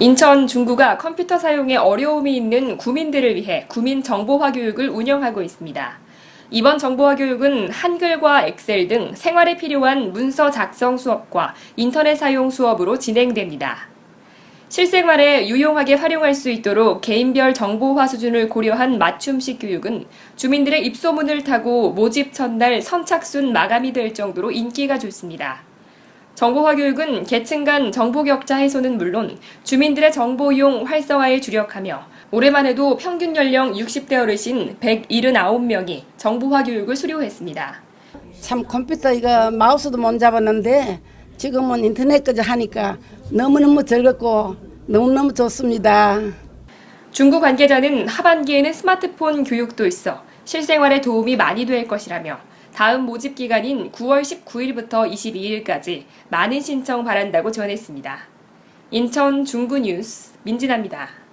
인천 중구가 컴퓨터 사용에 어려움이 있는 구민들을 위해 구민 정보화 교육을 운영하고 있습니다. 이번 정보화 교육은 한글과 엑셀 등 생활에 필요한 문서 작성 수업과 인터넷 사용 수업으로 진행됩니다. 실생활에 유용하게 활용할 수 있도록 개인별 정보화 수준을 고려한 맞춤식 교육은 주민들의 입소문을 타고 모집 첫날 선착순 마감이 될 정도로 인기가 좋습니다. 정보화 교육은 계층 간 정보 격차 해소는 물론 주민들의 정보용 활성화에 주력하며 올해만 해도 평균 연령 60대 어르신 179명이 정보화 교육을 수료했습니다. 참 컴퓨터 이거 마우스도 못 잡았는데 지금은 인터넷까지 하니까 너무너무 즐겁고 너무너무 좋습니다. 중국 관계자는 하반기에는 스마트폰 교육도 있어 실생활에 도움이 많이 될 것이라며 다음 모집 기간인 9월 19일부터 22일까지 많은 신청 바란다고 전했습니다. 인천 중구 뉴스 민진아입니다.